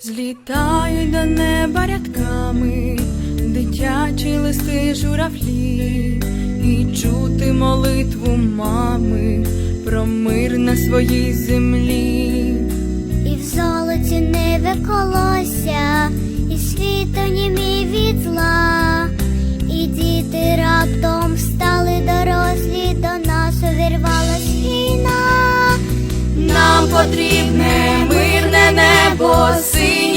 Злітають до неба рядками дитячі листи журавлі, і чути молитву мами про мир на своїй землі. І в золоті ниве колося, і світо німі від зла, і діти раптом встали дорослі, до нас увірвалась війна. Нам потрібне мирне небо,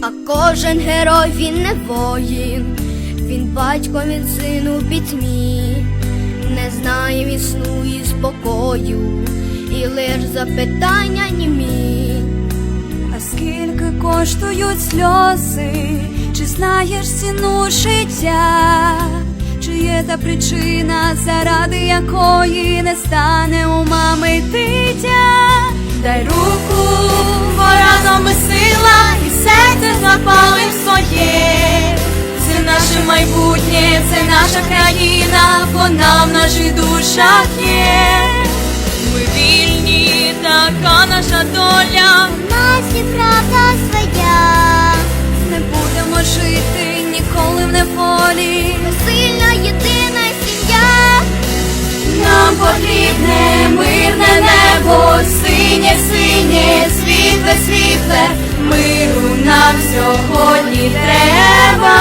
А кожен герой він не воїн, він батько, він сину в пітьмі, не знає він і спокою, і лиш запитання німі. А скільки коштують сльози? Чи знаєш ціну життя? Чи є та причина, заради якої не стане у мами дитя? Дай руку, бо разом ми сила, серце запалим своє. Це наше майбутнє, це наша країна, вона в наших душах є. Ми вільні, така наша доля. У нас і правда своя, Не будемо жити ніколи в неволі. ми сильна єдина сім'я. Нам потрібне мирне небо, синє, синє, світле, світле, миру нам сьогодні треба.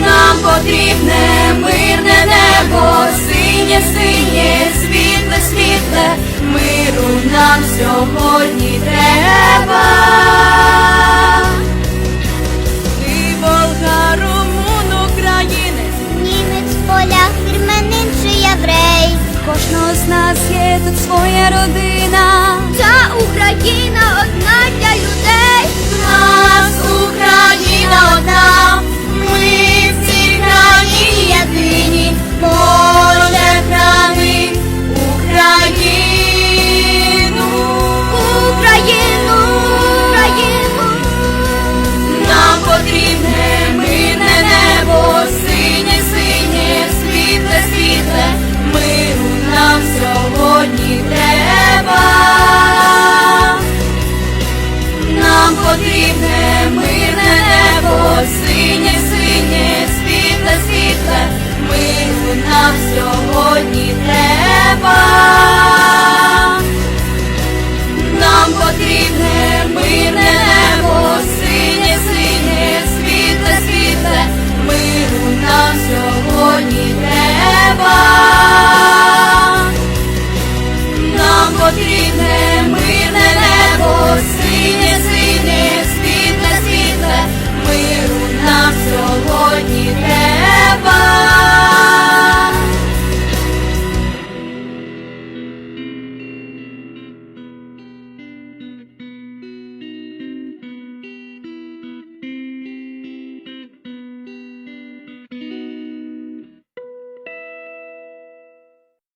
Нам потрібне мирне небо, синє, синє, світле, світле, миру нам сьогодні треба. Ти болгар, румун, українець. Німець, поляк, вірменин чи єврей. Кожного з нас є тут своя родина. Ця Україна Нам потрібне мирне небо, синє, синє,